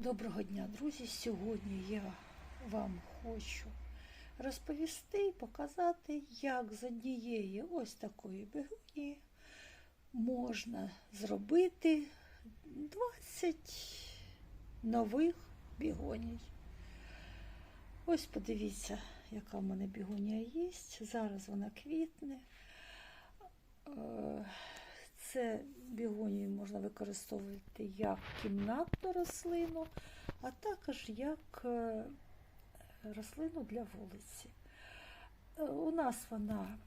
Доброго дня, друзі! Сьогодні я вам хочу розповісти і показати, як з однієї ось такої бігуні можна зробити 20 нових бігоній. Ось подивіться, яка в мене бігонія є. Зараз вона квітне. Це бігонію можна використовувати як кімнатну рослину, а також як е, рослину для вулиці. Е, У нас вона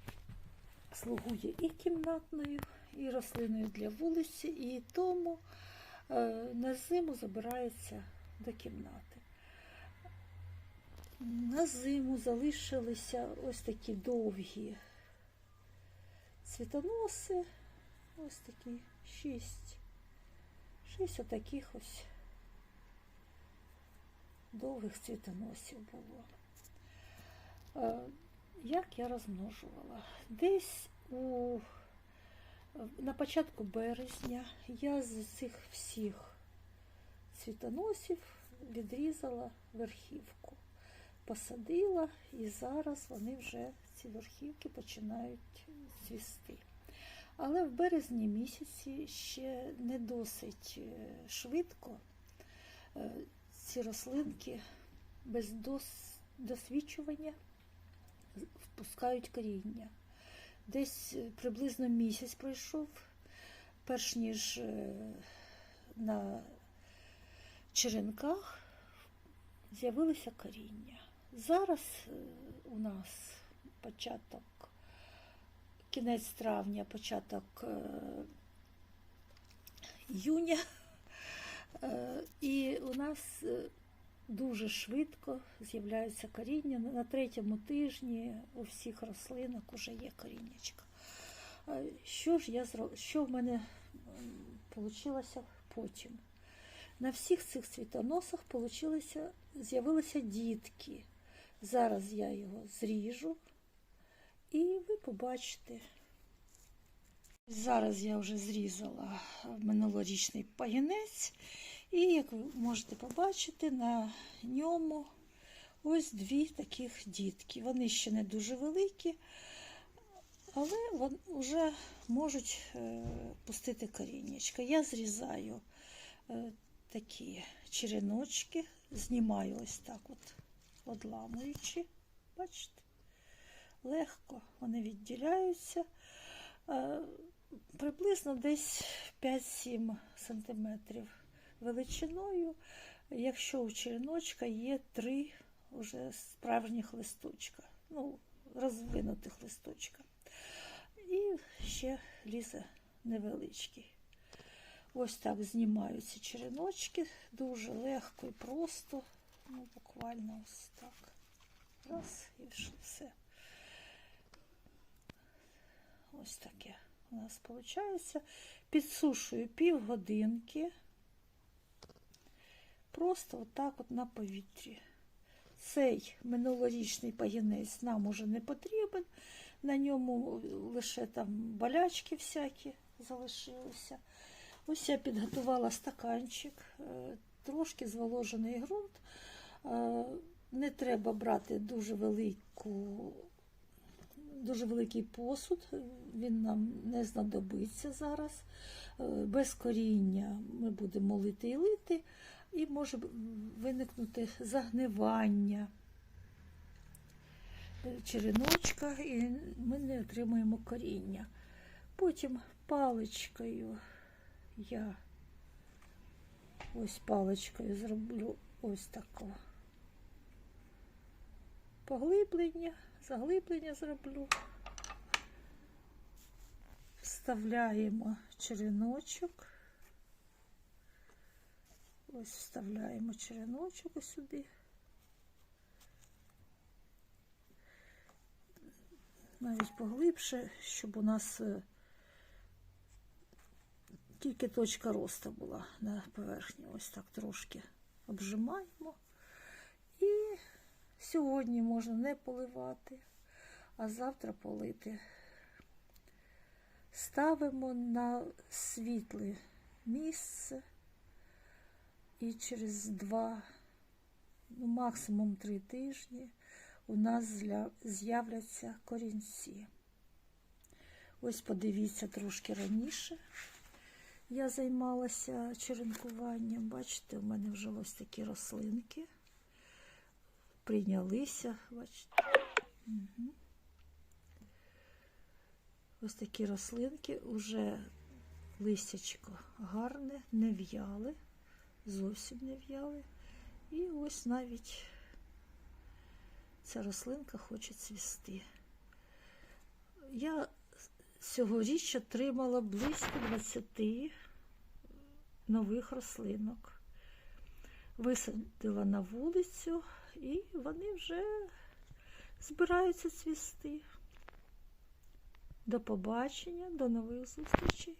слугує і кімнатною, і рослиною для вулиці, і тому е, на зиму забирається до кімнати. На зиму залишилися ось такі довгі цвітоноси. Ось такі шість. Шість отаких ось довгих цвітоносів було. Е, Як я розмножувала? Десь у, на початку березня я з цих всіх цвітоносів відрізала верхівку, посадила, і зараз вони вже, ці верхівки, починають цвісти. Але в березні місяці ще не досить е, швидко е, ці рослинки без дос- досвідчування впускають коріння. Десь е, приблизно місяць пройшов, перш ніж на черенках з'явилися коріння. Зараз у нас початок кінець травня, початок е, іюня. Е, І у нас е, дуже швидко з'являються коріння. На третьому тижні у всіх рослинок вже є коріннячка. Що ж я що в мене вийшло потім? На всіх цих цвітоносах з'явилися дітки. Зараз я його зріжу. І ви побачите. Зараз я вже зрізала минулорічний пагінець, і як ви можете побачити, на ньому ось дві таких дітки. Вони ще не дуже великі, але вже можуть е, пустити коріннячка. Я зрізаю е, такі череночки, знімаю ось так от, одламуючи. Бачите? Легко вони відділяються. Е, Приблизно десь 5-7 см величиною, якщо у череночка є три вже справжніх листочка, ну, розвинутих листочка. І ще лізе невеличкий. Ось так знімаються череночки, дуже легко і просто, ну, буквально ось так. Раз і все. Ось таке у нас виходить. Підсушую півгодинки. Просто отак от на повітрі. Цей минулорічний пагінець нам уже не потрібен. На ньому лише там болячки всякі залишилися. Ось я підготувала стаканчик, е, трошки зволожений ґрунт. Е, Не треба брати дуже велику дуже великий посуд, він нам не знадобиться зараз. Е, Без коріння ми будемо лити і лити, і може виникнути загнивання череночка, і ми не отримаємо коріння. Потім паличкою я ось паличкою зроблю ось такого поглиблення заглиблення зроблю. Вставляємо череночок. Ось вставляємо череночок сюди. Навіть поглибше, щоб у нас е, тільки точка росту була на поверхні. Ось так трошки обжимаємо. І Сьогодні можна не поливати, а завтра полити. Ставимо на світле місце І через два, ну максимум три тижні у нас з'являться корінці. Ось подивіться трошки раніше. Я займалася черенкуванням. Бачите, у мене вже ось такі рослинки. Прийнялися, бачите. Угу. Ось такі рослинки, уже листячко гарне, не в'яли, зовсім не в'яли. І ось навіть ця рослинка хоче цвісти. Я цьогоріч отримала близько 20 нових рослинок. Висадила на вулицю, і вони вже збираються цвісти. До побачення, до нових зустрічей.